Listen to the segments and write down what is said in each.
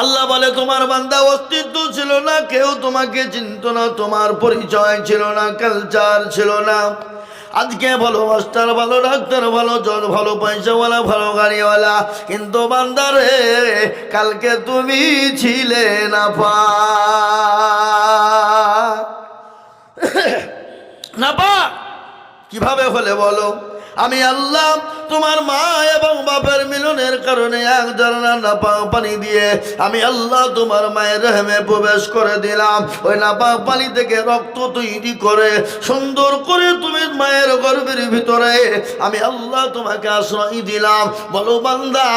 আল্লাহ বলে, তোমার বান্দা অস্তিত্ব ছিল না, কেউ তোমাকে চিনত না, তোমার পরিচয় ছিল না কালচার ছিল না। আজকে ভালো মাস্টার ভালো ডাক্তার ভালো জল ভালো পয়সাওয়ালা ভালো গাড়িওয়ালা, কিন্তু বান্দারে কালকে তুমি ছিলে না না পা। কীভাবে হলে বলো? আমি আল্লাহ তোমার মা এবং বাপের মিলনের কারণে এক ঝর্ণা নাপাক পানি দিয়ে আমি আল্লাহ তোমার মায়ের রেহেমে প্রবেশ করে দিলাম। ওই নাপাক পানি থেকে রক্ত তৈরি করে, সুন্দর করে তুমি মায়ের গর্ভের ভিতরে আমি আল্লাহ তোমাকে আশ্রয় দিলাম। বলো, বান্দা,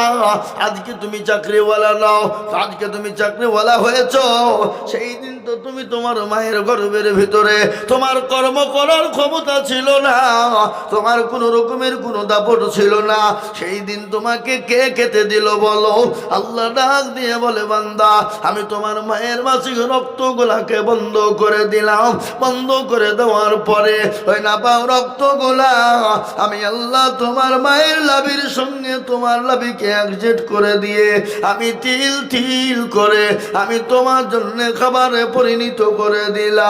আজকে তুমি চাকরিওয়ালা নাও, আজকে তুমি চাকরিওয়ালা হয়েছ। সেই দিন তো তুমি তোমার মায়ের গর্ভের ভিতরে, তোমার কর্ম করার ক্ষমতা ছিল না। তোমার কোনো রকমের কোনো দাপট ছিল না। সেই দিন তোমাকে কে খেতে দিল বলো? আল্লাহ ডাক দিয়ে বলে, বান্দা, আমি তোমার মায়ের মাসিক রক্তগুলাকে বন্ধ করে দিলাম। বন্ধ করে দেওয়ার পরে, ওই না পাও রক্তগুলা, আমি আল্লাহ তোমার মায়ের লাভির সঙ্গে তোমার লাভিকে একজেট করে দিয়ে, আমি তিল তিল করে, আমি তোমার জন্য খাবারে পরিণত করে দিলাম।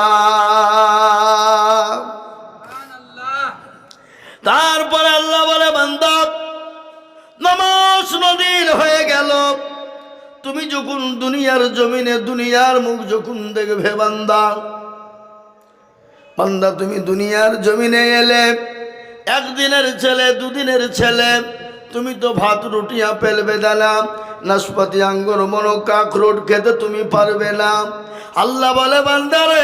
তারপরে আল্লাহ বলে, বান্দা, নমাজ নদীর হয়ে গেল। তুমি যখন দুনিয়ার জমিনে, দুনিয়ার মুখ যখন দেখবে, বান্দা বান্দা, তুমি দুনিয়ার জমিনে এলে, একদিনের ছেলে, দুদিনের ছেলে, তুমি তো ভাত, রুটি, আপেল, বেদানা, নাশপাতি, আঙ্গুর মনো কাকরোট খেতে তুমি পারবে না। আল্লাহ বলে বান্দারে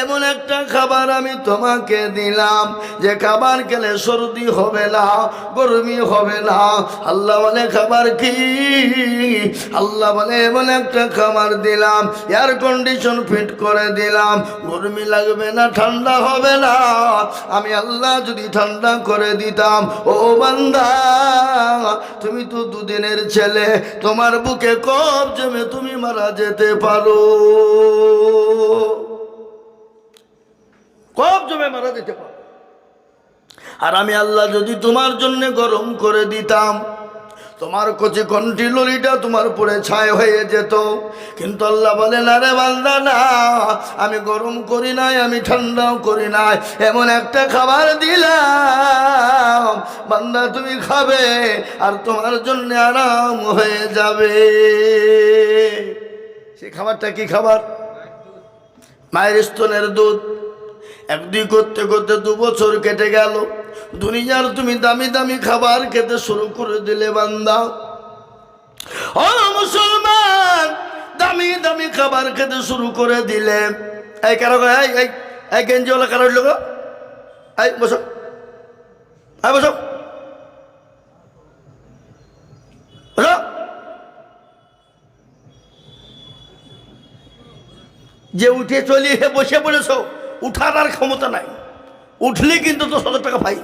এমন একটা খাবার আমি তোমাকে দিলাম। যে খাবার খেলে সর্দি হবে না, গরমি হবে না। আল্লাহ বলে, খাবার কি? আল্লাহ বলে, এমন একটা খাবার দিলাম এয়ার কন্ডিশন ফিট করে দিলাম। গরমি লাগবে না, ঠান্ডা হবে না। আমি আল্লাহ যদি ঠান্ডা করে দিতাম, ও বান্দা, তুমি তো দুদিনের ছেলে, তোমার বুকে কব জমে তুমি মারা যেতে পারো। কব জমে মারা যেতে পারো। আর আমি আল্লাহ যদি তোমার জন্য গরম করে দিতাম, তোমার কচি কণ্ঠি ললিটা তোমার পরে ছায় হয়ে যেত। কিন্তু আল্লাহ বলে, না রে বান্দা, না, আমি গরম করি নাই, আমি ঠান্ডাও করি নাই, এমন একটা খাবার দিলাম। বান্দা, তুমি খাবে, আর তোমার জন্য আরাম হয়ে যাবে। সে খাবারটা কি খাবার? মায়ের স্তনের দুধ। একদিন করতে করতে দু বছর কেটে গেল। দুনিয়ার তুমি দামি দামি খাবার খেতে শুরু করে দিলে বান্দা। ও মুসলমান, দামি দামি খাবার খেতে শুরু করে দিলে। এই কারও এই এই গেঞ্জিওয়ালা কারোর লোক এই, বসো। এই বসো। যে উঠে চলিয়ে বসে পড়েছ উঠার আর ক্ষমতা নাই। উঠলে কিন্তু দশ হাজার টাকা পাই।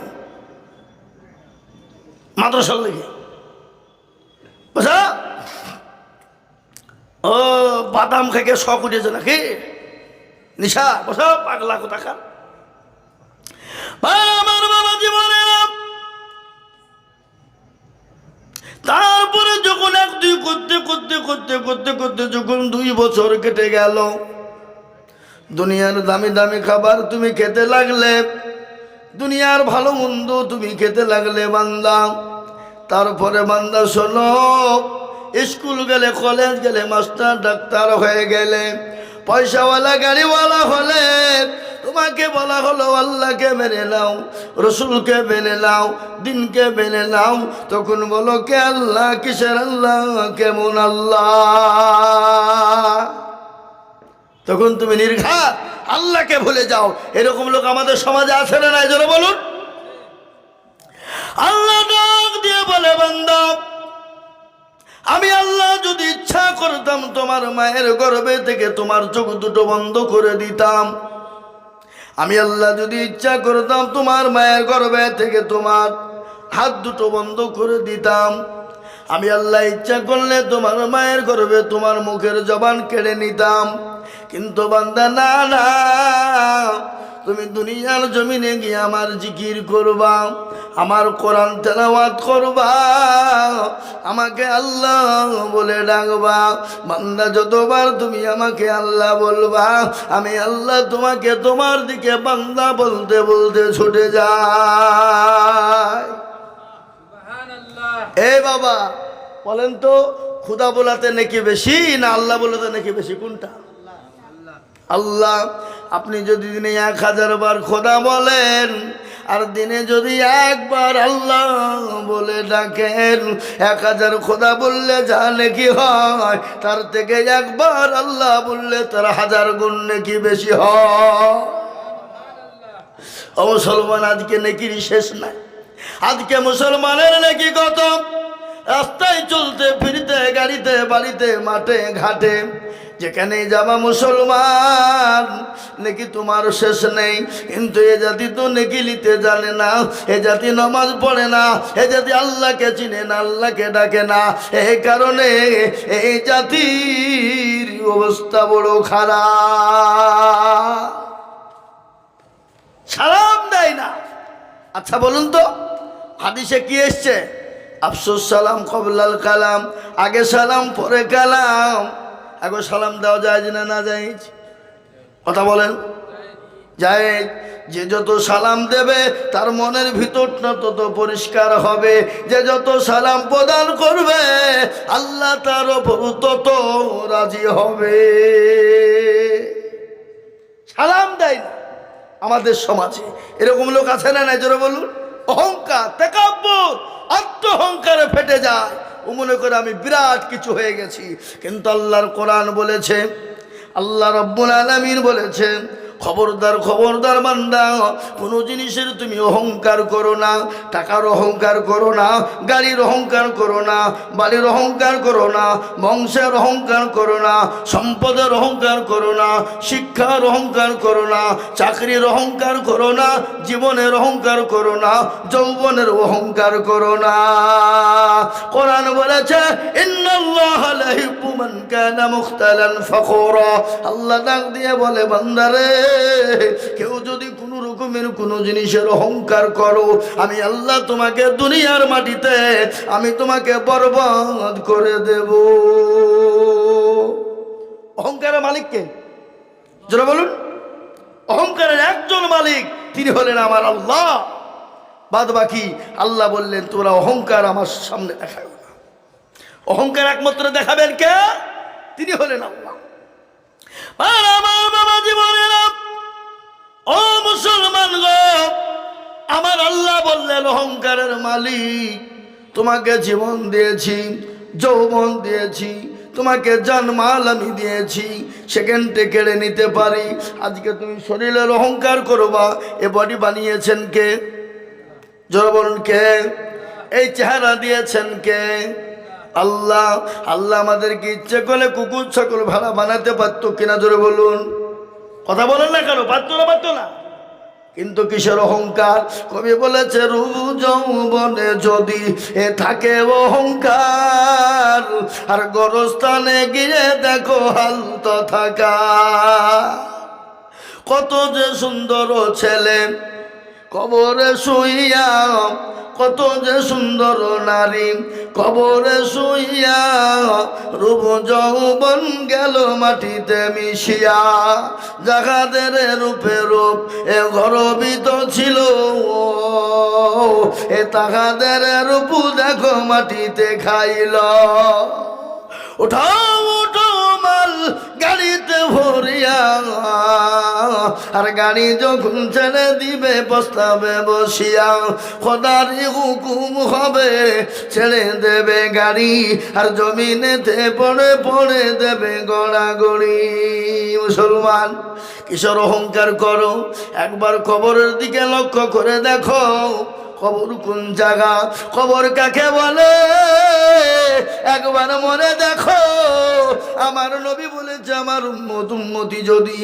মাদ্রাসার লেগে। বুঝা ও বাদাম খেকে শখ উঠেছে নাকি? নিশা, বসা, পাগলা কোথাকার? আমার বাবা জীবনে তারপরে যখন এক দুই করতে করতে করতে করতে করতে, যখন দুই বছর কেটে গেল দুনিয়ার দামি দামি খাবার তুমি খেতে লাগলে, দুনিয়ার ভালো মন্দ তুমি খেতে লাগলে বান্দা। তারপরে বান্দা শোনো, স্কুল গেলে, কলেজ গেলে, মাস্টার, ডাক্তার হয়ে গেলে, পয়সাওয়ালা, গাড়িওয়ালা হলে তোমাকে বলা হলো, আল্লাহকে মেনে নাও, রসুলকে মেনে নাও, দিনকে মেনে নাও। তখন বলো, কে আল্লাহ, কিসের আল্লাহ, কেমন আল্লাহ? তখন তুমি নির্ঘাত আল্লাহকে ভুলে যাও। এরকম লোক আমাদের সমাজে আছে না নাই? জোরে বলুন। আল্লাহ ডাক দিয়ে বলে, বান্দা, আমি আল্লাহ যদি ইচ্ছা করতাম তোমার মায়ের গর্বে থেকে তোমার চোখ দুটো বন্ধ করে দিতাম। আমি আল্লাহ যদি ইচ্ছা করতাম তোমার মায়ের গর্বে থেকে তোমার হাত দুটো বন্ধ করে দিতাম। আমি আল্লাহ ইচ্ছা করলে তোমার মায়ের গর্বে তোমার মুখের জবান কেড়ে নিতাম। কিন্তু বান্দা, না না। তুমি দুনিয়ার জমিনে গিয়ে আমার জিকির করবা, আমার কোরআন তেলাওয়াত করবা, আমাকে আল্লাহ বলে ডাকবা। বান্দা, যতবার তুমি আমাকে আল্লাহ বলবা, আমি আল্লাহ তোমাকে তোমার দিকে বান্দা বলতে বলতে ছুটে যাই। এ বাবা, বলেন তো খুদা বলাতে নাকি বেশি, না আল্লাহ বলাতে নাকি বেশি? কোনটা? আল্লাহ, আপনি যদি দিনে এক হাজার বার খোদা বলেন, আর দিনে যদি একবার আল্লাহ বলে ডাকেন, এক হাজার খোদা বললে যা নাকি হয়, তার থেকে একবার আল্লাহ বললে তার হাজার গুণ নাকি বেশি হয়। মুসলমান, আজকে নাকির শেষ নাই। আজকে মুসলমানের নাকি কত? রাস্তায় চলতে, ফিরতে, গাড়িতে, বাড়িতে, মাঠে, ঘাটে যেখানে যাবা মুসলমান, নাকি তোমার শেষ নেই। কিন্তু এ জাতি তো নেকি লিতে জানে না, এ জাতি নমাজ পড়ে না, এ জাতি আল্লাহকে চিনে না, আল্লাহকে ডাকে না। এই কারণে এই জাতির অবস্থা বড় খারাপ। সালাম দেয় না। আচ্ছা বলুন তো, হাদিসে কি এসছে? আফসোস সালাম, কবলাল কালাম, আগে সালাম, পরে কালাম। আগে সালাম দেওয়া যায় না না যায়। কথা বলেন। যায়। যে যত সালাম দেবে, তার মনের ভিতরটা তত পরিষ্কার হবে। যে যত সালাম প্রদান করবে, আল্লাহ তার ওপর তত রাজি হবে। সালাম দেয় না আমাদের সমাজে। এরকম লোক আছে না নাই? জোরে বলুন। অহংকার, তেকাব্বর, আত্মহংকারে ফেটে যায়। ও মনে করে আমি বিরাট কিছু হয়ে গেছি। কিন্তু আল্লাহর কোরআন বলেছে, আল্লাহ রব্বুল আলমিন বলেছেন খবরদার খবরদার বান্দা কোনো জিনিসের তুমি অহংকার করো না টাকার অহংকার করো না গাড়ির অহংকার করো না বাড়ির অহংকার করো না বংশের অহংকার করো না সম্পদের অহংকার করো না শিক্ষার অহংকার করো না চাকরির অহংকার করো না জীবনের অহংকার করো না যৌবনের অহংকার করো না কোরআন বলেছে মান আল্লাহ দিয়ে বলে বান্দারে কেউ যদি কোনো রকমের কোনো জিনিসের অহংকার করো, আমি আল্লাহ তোমাকে দুনিয়ার মাটিতে, আমি তোমাকে বরবাদ করে দেব। অহংকারের মালিককে যারা বলুন। অহংকারের একজন মালিক, তিনি হলেন আমার আল্লাহ। বাদ বাকি আল্লাহ বললেন, তোমরা অহংকার আমার সামনে দেখাবে না। অহংকার একমাত্র দেখাবেন কে? তিনি হলেন আল্লাহ। আমার বাবা জীবনেরা ও মুসলমান গো, আমার আল্লাহ বললেন, অহংকারের মালিক, তোমাকে জীবন দিয়েছি, যৌবন দিয়েছি, তোমাকে জানমাল আমি দিয়েছি সেকেন্ডে কেড়ে নিতে পারি। আজকে তুমি শরীরের অহংকার করবা, এ বডি বানিয়েছেন কে? বলুন, কে? এই চেহারা দিয়েছেন কে? আল্লাহ আল্লাহ আমাদেরকে ইচ্ছে করলে কুকুর, ছাগল, ভাড়া বানাতে পারতো কিনা জোরে বলুন। কথা বলেন না কেন? পারতো না পারতো না। কিন্তু কিসের অহংকার কবি বলেছে রু যৌবনে যদি এ থাকে অহংকার, আর গরস্থানে গিয়ে দেখো হালত থাকা। কত যে সুন্দর ছেলে কবরে শুইয়া, কত যে সুন্দর নারী। কবরে শুইয়া, রূপ যৌবন গেল মাটিতে মিশিয়া। জাগাদের রূপে রূপ, এ গরবিত ছিল। এ তাহাদের রূপ দেখো মাটিতে খাইল। গাড়িতে ভরিয়া আর গাড়ি যখন ছেড়ে দিবে, প্রস্তাবে বসিয়া খোদারি হুকুম হবে, ছেড়ে দেবে গাড়ি আর জমিনেতে পড়ে পড়ে দেবে গড়াগড়ি। মুসলমান, কিশোর অহংকার করো, একবার কবরের দিকে লক্ষ্য করে দেখো, কবর কোন জায়গা, কবর কাকে বলে? একবার মনে দেখো আমার নবী বলেছে, আমার উম্মত উন্মতি যদি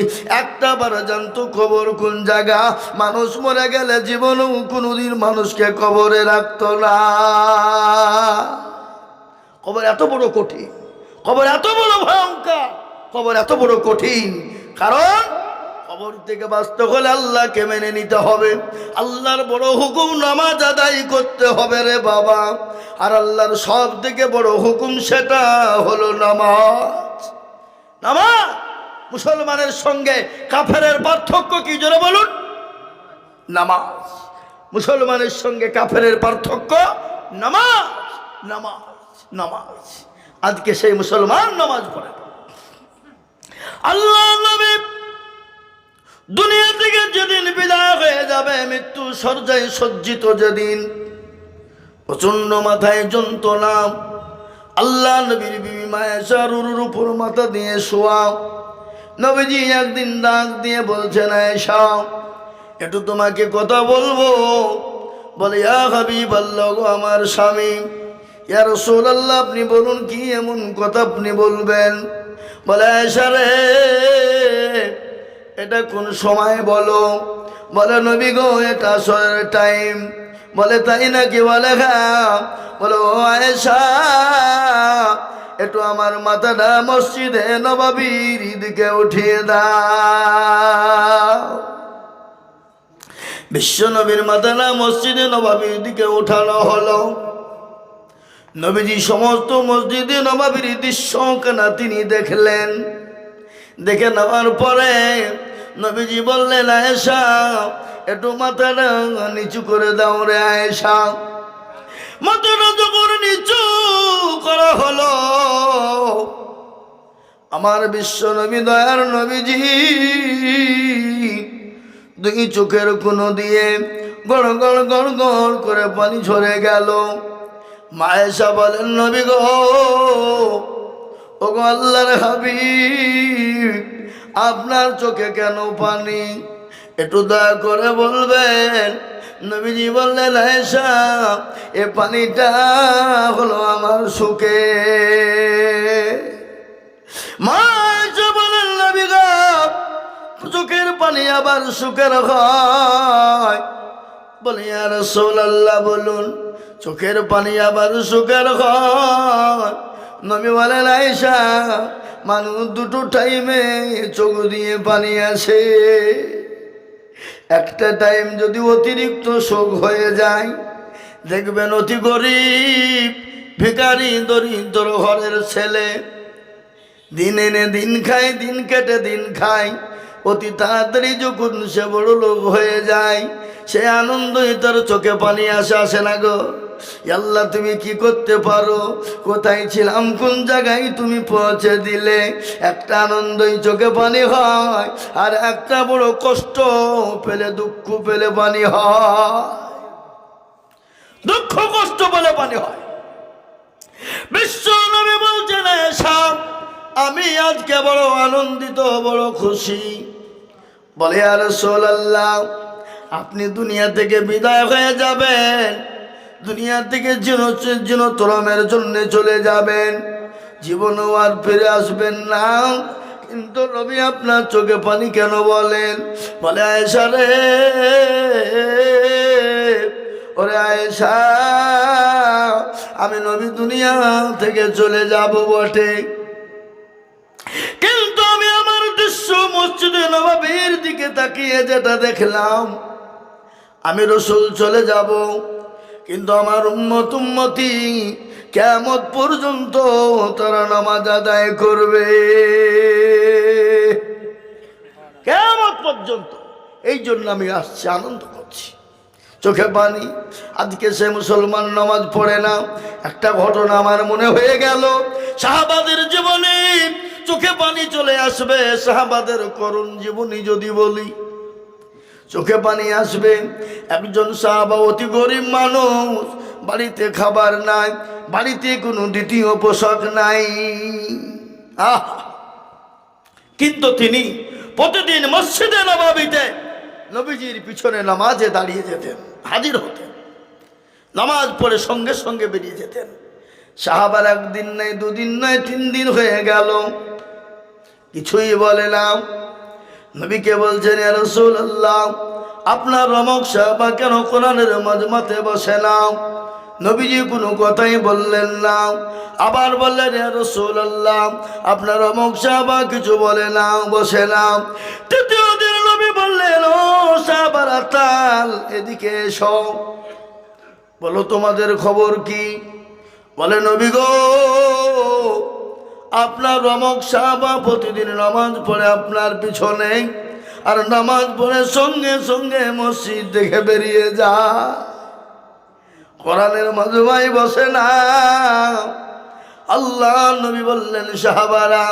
একটা বার জানতো কবর কোন জায়গা, মানুষ মরে গেলে জীবনও কোনোদিন মানুষকে কবরে রাখতো না। কবর এত বড় কঠিন, কবর এত বড় ভয়ঙ্কর, কবর এত বড় কঠিন। কারণ কবর থেকে বাঁচতে হলে আল্লাহকে মেনে নিতে হবে। আল্লাহর বড় হুকুম নামাজ আদায় করতে হবে রে বাবা। আর আল্লাহর সব থেকে বড় হুকুম সেটা হলো নামাজ। নামাজ! মুসলমানের সঙ্গে কাফেরের পার্থক্য কি জোরে বলুন? নামাজ। মুসলমানের সঙ্গে কাফেরের পার্থক্য নামাজ। নামাজ নামাজ। আজকে সেই মুসলমান নামাজ পড়ে। আল্লাহ দুনিয়া থেকে যেদিন বিদায় হয়ে যাবে, মৃত্যু সজ্জায় সজ্জিত যেদিন। প্রচণ্ড মাথায় যন্ত্রণা। আল্লাহ নবীর বিবি মায়েশার উরুর উপর মাথা দিয়ে শোয়া নবীজি একদিন ডাক দিয়ে বলছেন, আয়েশা, একটু তোমাকে কথা বলব। বলে, ইয়া হাবিব আল্লাহ গো আমার স্বামী ইয়ার ইয়া রাসূলুল্লাহ, আপনি বলুন কি এমন কথা আপনি বলবেন? বলে, আয়েশা রে এটা কোন সময় বলো? বলে, নবী গো, এটা আসরের টাইম বলে, তাই নাকি? বলে হ্যাঁ। বলে, ও আয়েশা, একটু আমার মাথাটা মসজিদে নবাবির দিকে উঠিয়ে দাও। বিশ্ব নবীর মাথাটা মসজিদে নবাবির দিকে উঠানো হলো। নবীজি সমস্ত মসজিদে নবাবির দৃশ্য কেনা তিনি দেখলেন। দেখে নেওয়ার পরে নবীজি বললেন, আয়েশা, একটু মাথাটা নিচু করে দাও রে আয়েশা। মাথাটা যখন নিচু করা হলো। আমার বিশ্ব নবী, দয়ার নবীজি, দুই চোখের কোনো দিয়ে গড় গড় গড় গড় করে পানি ঝরে গেল। মায়েশা বলেন, নবী গো ও গো আল্লাহর হাবিব, আপনার চোখে কেন পানি? একটু দয়া করে বলবেন, নবীজি বললেন আয়েশা এ পানিটা হলো আমার সুখে। মা বলেন নবী চোখের পানি আবার সুখের হয়। বলে আর আল্লাহ বলুন, চোখের পানি আবার সুখের হয়? নবী বলেন আয়সা মানুষ দুটো টাইমে চোখ দিয়ে পানি আসে। একটা টাইম যদি অতিরিক্ত শোক হয়ে যায়, দেখবেন অতি গরিব ভিকারি দরিদ্র ঘরের ছেলে, দিন এনে দিন খায়, দিন কেটে দিন খায়। অতি তাড়াতাড়ি যখন সে বড় লোক হয়ে যায়, সে আনন্দই তার চোখে পানি আসে আসে না গো। আল্লাহ তুমি কি করতে পারো? কোথায় ছিলাম? কোন জায়গায় তুমি পৌঁছে দিলে? একটা আনন্দই চোখে পানি হয়, আর একটা বড় কষ্ট পেলে, দুঃখ পেলে পানি হয়। দুঃখ, কষ্ট পেলে পানি হয়। বিশ্ব নবী বলছেন আমি আজকে বড় আনন্দিত, বড় খুশি। বলে আর সোল্লাহ আপনি দুনিয়া থেকে বিদায় হয়ে যাবেন। দুনিয়া থেকে জিন জিন তরমের জন্য চলে যাবেন। জীবনও আর ফিরে আসবেন না। কিন্তু রবি আপনার চোখে পানি কেন বলেন? বলে, আয়েশা রে, ওরে আয়েশা, আমি নবী দুনিয়া থেকে চলে যাব বটে। কিন্তু দৃশ্য মসজিদে নবাবের দিকে তাকিয়ে যেটা দেখলাম, আমি রসুল চলে যাব, কিন্তু আমার উম্মত উম্মতি কেমত পর্যন্ত তারা নামাজ আদায় করবে? কেমত পর্যন্ত? এই জন্য আমি আসছি, আনন্দ করছি। চোখে পানি, আজকে সে মুসলমান নামাজ পড়ে না। একটা ঘটনা আমার মনে হয়ে গেল, শাহবাদের জীবনে চোখে পানি চলে আসবে শাহবাদের করুণ জীবনী যদি বলি। চোখে পানি আসবে, একজন সাহাবা অতি গরিব মানুষ, বাড়িতে খাবার নাই, বাড়িতে কোনো দ্বিতীয় পোশাক নাই। আহ! কিন্তু তিনি প্রতিদিন মসজিদে নবাবিতে নবীজির পিছনে নামাজে দাঁড়িয়ে যেতেন, হাজির হতেন। নামাজ পড়ে সঙ্গে সঙ্গে বেরিয়ে যেতেন। সাহাবার একদিন নাই, দুদিন নয় তিন দিন হয়ে গেল। কিছুই বলে না। নবীকে বলছেন রসুল আল্লাহ আপনার রমক সাহাবা কেন কোরআনের মজমাতে বসে না? নবীজি কোনো কথাই বললেন না। আবার বললেন রসুল আল্লাহ আপনার রমক সাহাবা কিছু বলে না, বসে না। তৃতীয় দিন নবী বললেন, ও সাহাবারা, তাল, এদিকে এসো। বলো, তোমাদের খবর কি? বলে, নবী গো আপনার রমক সাহাবা প্রতিদিন নামাজ পড়ে আপনার পিছনে, আর নামাজ পড়ে সঙ্গে সঙ্গে মসজিদ দেখে বেরিয়ে যা কোরআনের মজুমাই বসে না। আল্লাহ নবী বললেন, সাহাবারা,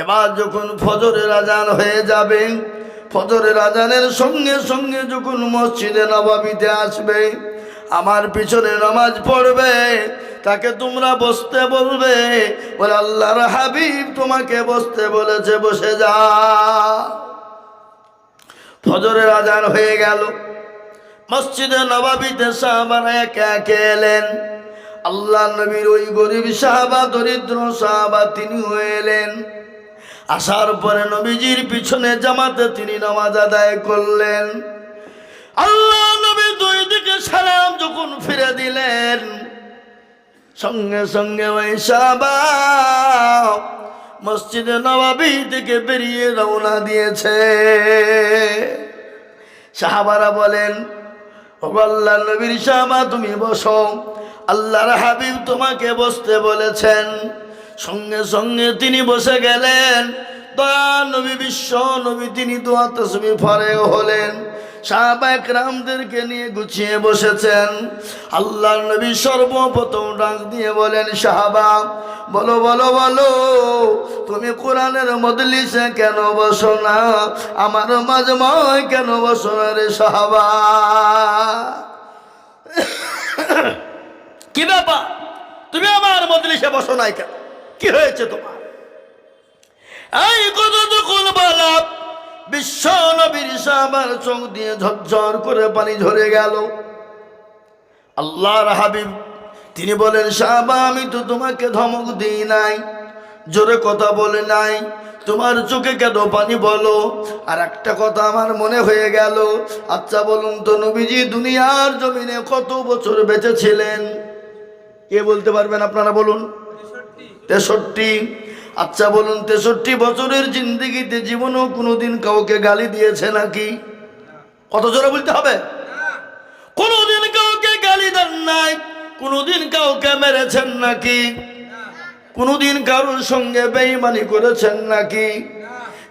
এবার যখন ফজরের আজান হয়ে যাবে, ফজরের আজানের সঙ্গে সঙ্গে যখন মসজিদে নবাবিতে আসবে আমার পিছনে নামাজ পড়বে, তাকে তোমরা বসতে বলবে। বলে, আল্লাহর হাবিব তোমাকে বসতে বলেছে, বসে যা। ফজরের আজান হয়ে গেল। মসজিদে নবাবিতে সাহাবারা একে একে এলেন। আল্লাহ নবীর ওই গরিব সাহাবা, দরিদ্র সাহাবা তিনি এলেন। আসার পরে নবীজির পিছনে জামাতে তিনি নামাজ আদায় করলেন। আল্লাহ দুই দিকে সালাম যখন ফিরে দিলেন, সঙ্গে সঙ্গে ওই মসজিদে নবাবি থেকে বেরিয়ে রওনা দিয়েছে। সাহাবারা বলেন আল্লাহ নবীর সাহাবা, তুমি বসো। আল্লাহর হাবিব তোমাকে বসতে বলেছেন। সঙ্গে সঙ্গে তিনি বসে গেলেন। দয়া নবী বিশ্ব নবী, তিনি দোয়া তসবি ফরে হলেন। সাহাবাক রামদেরকে নিয়ে গুছিয়ে বসেছেন। আল্লাহ নবী সর্বপ্রথম ডাক দিয়ে বলেন, সাহাবা, বলো বলো বলো, তুমি কোরআনের মদলিসে কেন বসো না? আমার মাজময় কেন বসো না রে সাহাবা? কি ব্যাপার? তুমি আমার মজলিসে বসো নাই কেন? কি হয়েছে তোমার? এই কথা যখন বললাম বিশ্ব নবীর সাহাবার চোখ দিয়ে ঝরঝর করে পানি ঝরে গেল। আল্লাহর হাবিব, তিনি বলেন, সাহাবা, আমি তো তোমাকে ধমক দিই নাই, জোরে কথা বলে নাই। তোমার চোখে কেন পানি বলো? আর একটা কথা আমার মনে হয়ে গেল আচ্ছা বলুন তো, নবীজি দুনিয়ার জমিনে কত বছর বেঁচে ছিলেন কে বলতে পারবেন আপনারা বলুন? তেষট্টি। আচ্ছা বলুন, তেষট্টি বছরের জিন্দিগিতে জীবনেও কোনোদিন কাউকে গালি দিয়েছে নাকি? কত জোরে বলতে হবে? কোনোদিন কাউকে গালি দেন নাই, কোনোদিন কাউকে মেরেছেন নাকি? কোনোদিন কারোর সঙ্গে বেইমানি করেছেন নাকি?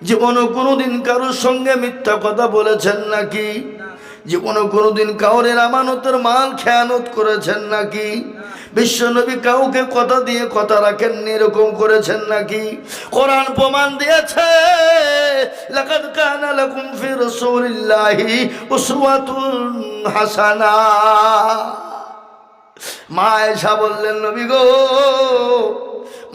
জীবনও কোনোদিন কারোর সঙ্গে মিথ্যা কথা বলেছেন নাকি? জীবনও কোনোদিন কাউরের আমানতের মাল খেয়ানত করেছেন নাকি? বিশ্বনবী কাউকে কথা দিয়ে কথা রাখেননি, এরকম করেছেন নাকি? কোরআন প্রমাণ দিয়েছে, লাকাদ কানা লাকুম ফি রাসূলিল্লাহি উসওয়াতুন হাসানা। মা বললেন, নবী গো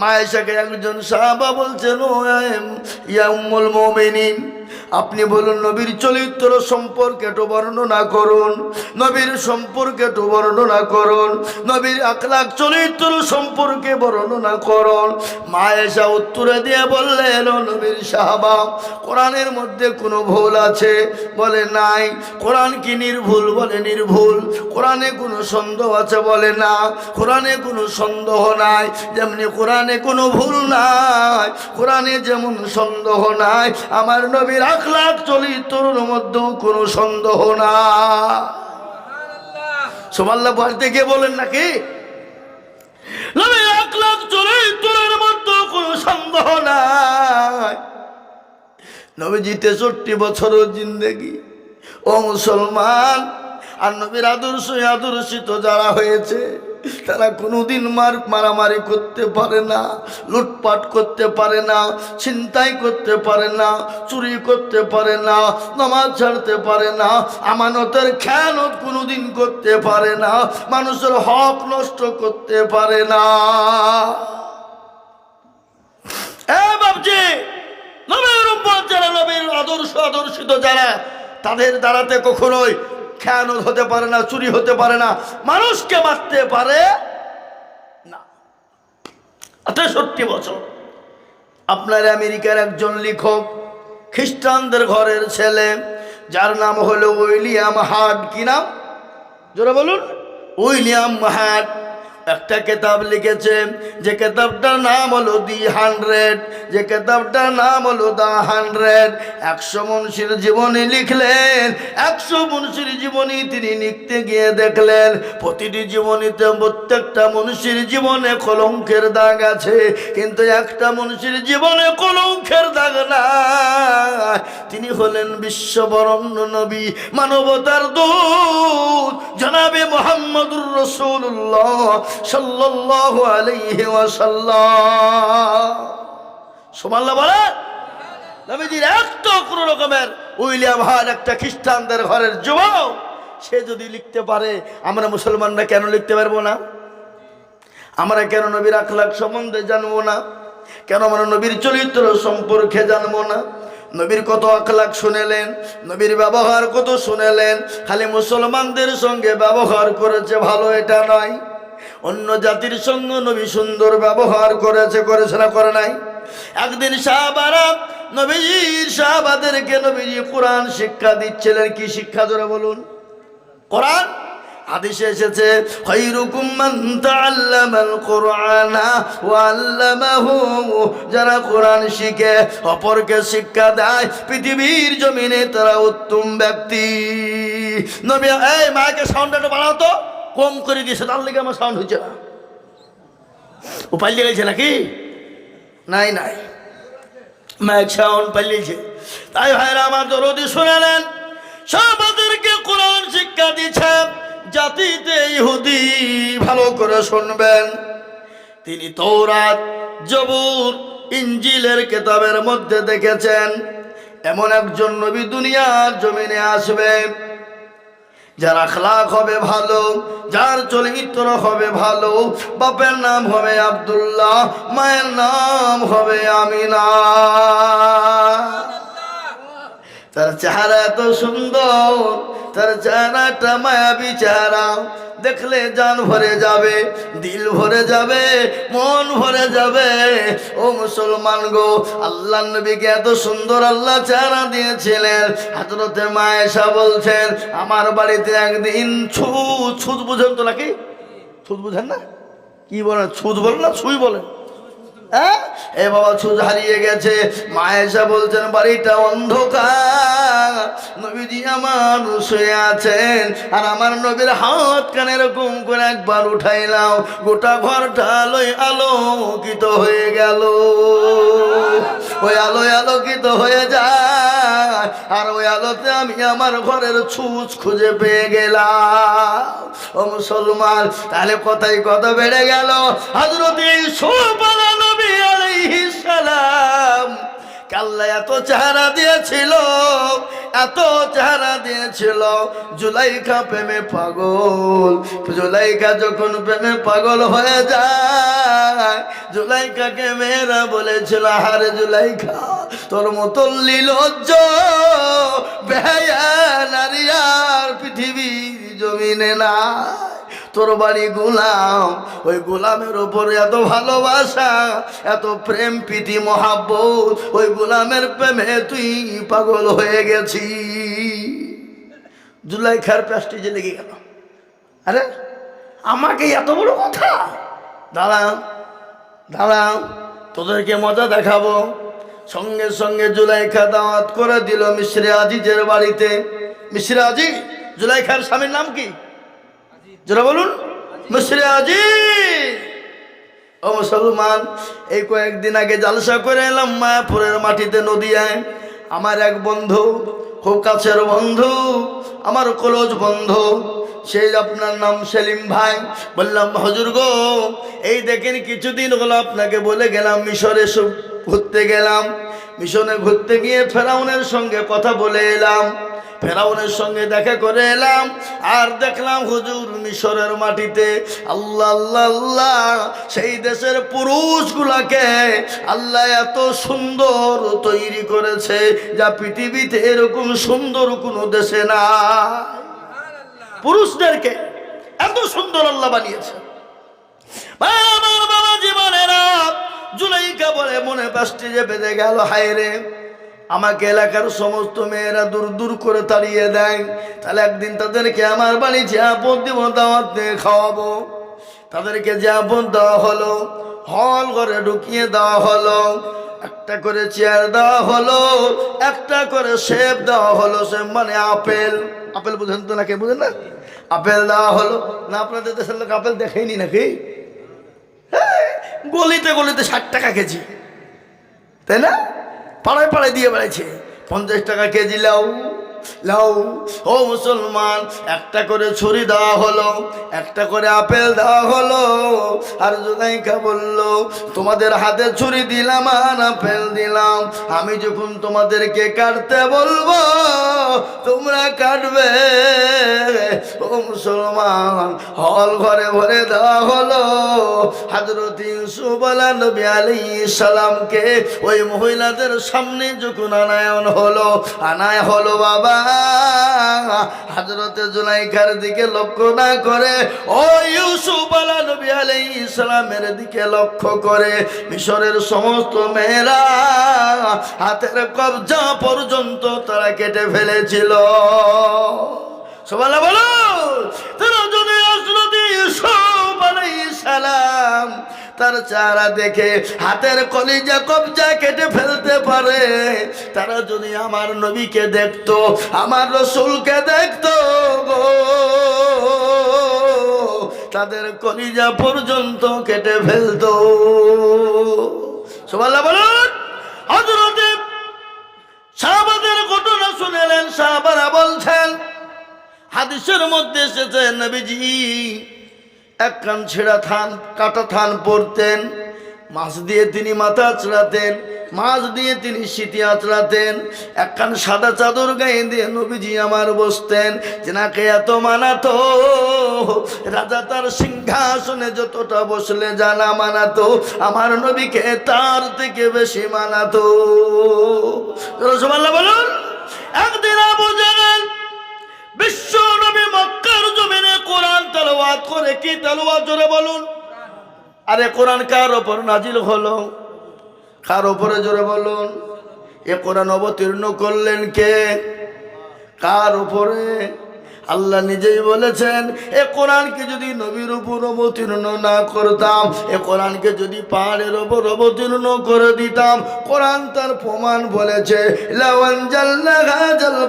মায়েশাকে একজন সাহাবা বলছেন, ও এম ইয়া উম্মুল মুমিনিন। আপনি বলুন, নবীর চরিত্র সম্পর্কে একটু বর্ণনা করুন। নবীর সম্পর্কে একটু বর্ণনা করুন। নবীর আখলাক চরিত্র সম্পর্কে বর্ণনা করুন। মায়েশা উত্তরে দিয়ে বললেন নবীর সাহাবা, কোরআনের মধ্যে কোনো ভুল আছে? বলে, নাই। কোরআন কি নির্ভুল? বলে, নির্ভুল। কোরআনে কোনো সন্দেহ আছে? বলে, না। কোরআনে কোনো সন্দেহ নাই। যেমনি কোরআনে কোনো ভুল নাই, কোরআনে যেমন সন্দেহ নাই, আমার নবীর আখলাখ চরিত্রর মধ্যেও কোনো সন্দেহ না। সোমাল্লা বাড়িতে গিয়ে বলেন নাকি? নবীর আখলাখ চরিত্রের মধ্যে কোনো সন্দেহ নাই। নবীজি তেষট্টি বছরের জিন্দেগি ও মুসলমান। আর নবীর আদর্শ আদর্শিত যারা হয়েছে তারা কোনোদিন মার মারামারি করতে পারে না, লুটপাট করতে পারে না, ছিনতাই করতে পারে না, চুরি করতে পারে না, নামাজ ছাড়তে পারে না, আমানতের খেয়ানত কোনোদিন করতে পারে না, মানুষের হক নষ্ট করতে পারে না। আদর্শ আদর্শিত যারা, তাদের দ্বারাতে কখনোই খেয়ানত হতে পারে না, চুরি হতে পারে না, মানুষকে মারতে পারে না। তেষট্টি বছর। আপনার আমেরিকার একজন লেখক, খ্রিস্টানদের ঘরের ছেলে, যার নাম হলো উইলিয়াম হার্ট। কি নাম? জোরে বলুন। William Hart. একটা কেতাব লিখেছে, যে কেতাবটার নাম হলো দি হান্ড্রেড, যে কেতাবটার নাম হলো দা হান্ড্রেড। একশো মনুষ্যের জীবনী লিখলেন, একশো মনুষ্যের জীবনী তিনি লিখতে গিয়ে দেখলেন, প্রতিটি জীবনীতে প্রত্যেকটা মনুষ্যের জীবনে কলঙ্কের দাগ আছে, কিন্তু একটা মনুষ্যের জীবনে কলঙ্কের দাগ না তিনি হলেন বিশ্ববরণ্য নবী, মানবতার দূত, জনাবে মোহাম্মদুর রসুল্লাহ সাল্লাল্লাহু আলাইহি ওয়াসাল্লাম। সুবহানাল্লাহ বলে নবীজির একটা কোনো রকমের উইলিয়াম হার একটা খ্রিস্টানদের ঘরের যুবক, সে যদি লিখতে পারে, আমরা মুসলমানরা কেন লিখতে পারব না? আমরা কেন নবীর আখলাক সম্বন্ধে জানব না? কেন আমরা নবীর চরিত্র সম্পর্কে জানব না? নবীর কত আখলাক শুনেলেন, নবীর ব্যবহার কত শুনেলেন, খালি মুসলমানদের সঙ্গে ব্যবহার করেছে ভালো, এটা নয়। অন্য জাতির সঙ্গে নবী সুন্দর ব্যবহার করেছে করেছে না করে নাই? একদিন সাহাবারা নবীজির সাহাবাদেরকে নবীজি কোরআন শিক্ষা দিচ্ছিলেন, কি শিক্ষা ধরে বলুন? কোরআন? হাদিসে এসেছে, খৈরুকুম মান তাআল্লামাল কুরআনা ওয়া আল্লামাহু। যারা কোরআন শিখে, অপরকে শিক্ষা দেয়, পৃথিবীর জমিনে তারা উত্তম ব্যক্তি। নবী, এই মাকে সাউন্ড একটু বাড়াও তো। কম করে দিয়েছে, তার লেগে আমার সাউন্ড হচ্ছে না। ও পাল্লিয়ে গেছে নাকি? নাই নাই। মাইক সাউন্ড পাল্লিয়েছে তাই ভাইরা আমার দরদি শুনালেন সবাদেরকে কোরআন শিক্ষা দিচ্ছে, জাতিতে ইহুদি ভালো করে শুনবেন। তিনি তৌরাত জবুর ইঞ্জিলের কেতাবের মধ্যে দেখেছেন। এমন একজন নবী দুনিয়ার জমিনে আসবে যার আখলাক হবে ভালো, যার চরিত্র হবে ভালো, বাপের নাম হবে আবদুল্লাহ, মায়ের নাম হবে আমিনা। তার চেহারা এত সুন্দর, তার চেহারাটা মায়াবী চেহারা। দেখলে জান ভরে যাবে, দিল ভরে যাবে, মন ভরে যাবে। ও মুসলমান গো আল্লাহ নবীকে এত সুন্দর আল্লাহ চেহারা দিয়েছিলেন। হাজরতে মায়েশা বলছেন, আমার বাড়িতে একদিন ছু ছুত বুঝেন তো নাকি? ছুত বুঝেন না? কি বলেন? ছুত বলেন না, ছুই বলেন। হ্যাঁ? এ বাবা ছুঁচ হারিয়ে গেছে। মায়েশা বলছেন, বাড়িটা অন্ধকার। নবীজি আমার শুয়ে আছেন। আর আমার নবীর হাত কানে এরকম করে একবার উঠাইলাম। গোটা ঘরটা আলোয় আলোকিত হয়ে গেল। ওই আলোয় আলোকিত হয়ে যায়। আর ওই আলোতে আমি আমার ঘরের ছুঁচ খুঁজে পেয়ে গেলাম। ও মুসলমান, তাহলে কথাই কথা বেড়ে গেল। হাজরত এই সোপালা নবী আলাইহিস সালাম কাল্লা এত চেহারা দিয়েছিল, এত চেহারা দিয়েছিল। জুলাইখা প্রেমে পাগল, জুলাইখা যখন প্রেমে পাগল হয়ে যায়, জুলাইখাকে মেয়েরা বলেছিল হারে জুলাইখা, তোর মতো লীলজ্জ, বেহায়া নারী আর পৃথিবীর জমিনে না তোর বাড়ি গোলাম, ওই গোলামের ওপরে এত ভালোবাসা, এত প্রেম, প্রীতি, মহাব্বত, ওই গোলামের প্রেমে তুই পাগল হয়ে গেছি। জুলাই খার প্যাস্টিজে লেগে গেল। আরে, আমাকে এত বড় কথা? দাঁড়াও দাঁড়াও, তোদেরকে মজা দেখাবো। সঙ্গে সঙ্গে জুলাইখা দাওয়াত করে দিল মিশ্রে আজিজের বাড়িতে। মিশ্রে আজি জুলাইখার স্বামীর নাম কি? যারা বলুন আজি ও মুসলমান, এই কয়েকদিন আগে জালসা করে এলাম মায়াপুরের মাটিতে নদিয়ায় আমার এক বন্ধু, খুব কাছের বন্ধু, আমার কলজ বন্ধু সেই আপনার নাম সেলিম ভাই। বললাম, হজুর গো, এই দেখেন কিছুদিন হলো আপনাকে বলে গেলাম মিশরে সব ঘুরতে গেলাম। মিশনে ঘুরতে গিয়ে ফেরাউনের সঙ্গে কথা বলে এলাম। ফেরাউনের সঙ্গে দেখা করে এলাম। আর দেখলাম হুজুর মিশরের মাটিতে আল্লাহ আল্লাহ আল্লাহ, সেই দেশের পুরুষগুলাকে আল্লাহ এত সুন্দর তৈরি করেছে যা পৃথিবীতে এরকম সুন্দর কোনো দেশে না পুরুষদেরকে এত সুন্দর আল্লাহ বানিয়েছে। আমার বাবা, জীবনেরা জুলাইকা বলে মনে পাশটি যে বেঁধে গেল, হায় রে। আমাকে এলাকার সমস্ত মেয়েরা দূর দূর করে তাড়িয়ে দেয়। তাহলে একদিন তাদেরকে আমার বাড়ি যে আপদ দিব, দাওয়াত দিয়ে খাওয়াবো। তাদেরকে যে আপন দেওয়া হলো, হল ঘরে ঢুকিয়ে দেওয়া হলো, একটা করে চেয়ার দেওয়া হলো, একটা করে সেব দেওয়া হলো, সে মানে আপেল। আপেল বুঝেন তো নাকি বুঝেন না? আপেল দেওয়া হলো। না, আপনাদের দেশের লোক আপেল দেখেনি নাকি? গলিতে গলিতে ষাট টাকা কেজি। তাই না? পাড়ায় পাড়ায় দিয়ে বেড়েছে পঞ্চাশ টাকা কেজি লাউ। লাউ ও মুসলমান, একটা করে ছুরি দেওয়া হলো, একটা করে আপেল দেওয়া হলো। আর জুদাইকা বলল, তোমাদের হাতে ছুরি দিলাম আর আপেল দিলাম। আমি যখন তোমাদেরকে কাটতে বলব, তোমরা কাটবে। ও মুসলমান, হল ঘরে ভরে দেওয়া হলো। হাজরত ইউসুফ আলা নবী আলাইহিস সালামকে ওই মহিলাদের সামনে যখন আনায়ন হলো, আনায় হলো বাবা হাজরতে জুলাইখার দিকে লক্ষ্য না করে, ও ইউসুফ আলা নবী আলাইহিস সালামের দিকে লক্ষ্য করে, মিশরের সমস্ত মেয়েরা হাতের কবজা পর্যন্ত তারা কেটে ফেলেছিল। সবাই বলো তারা যদি হযরত ইউসুফ আলাইহিস সালাম তার চারা দেখে হাতের কলিজা কবজা কেটে ফেলতে পারে। তারা যদি আমার নবীকে দেখতো, আমার রসুলকে দেখতো গো, তাদের কলিজা পর্যন্ত কেটে ফেলতো। সবাই বলুন ঘটনা শুনেলেন, সাহাবারা বলছেন, হাদিসের মধ্যে এসেছে, নবীজি এক কান ছেঁড়া থান, কাটা থান পরতেন। মাছ দিয়ে তিনি মাথা আঁচড়াতেন, মাছ দিয়ে তিনি সিটি আঁচড়াতেন। এক কান সাদা চাদর গায়ে দিয়ে নবীজি আমার বসতেন। যেনাকে এত মানাতো, রাজা তার সিংহাসনে যতটা বসলে জানা মানাতো, আমার নবীকে তার থেকে বেশি মানাতো। রসমাল্লা বলুন, একদিন আবু জানেন বিশ্ব নবী মক্কার জমিনে কোরআন তেলাওয়াত করে কি তেলাওয়াত? জোরে বলুন। আরে কোরআন কার ওপর নাজিল হলো? কার ওপরে জোরে বলুন? এ কোরআন অবতীর্ণ করলেন কে? কার উপরে? আল্লাহ নিজেই বলেছেন, এ কোরআনকে যদি নবীর উপর অবতীর্ণ না করতাম, এ কোরআনকে যদি পাহাড়ের ওপর অবতীর্ণ করে দিতাম, কোরআন তার প্রমাণ বলেছে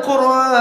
কোরআন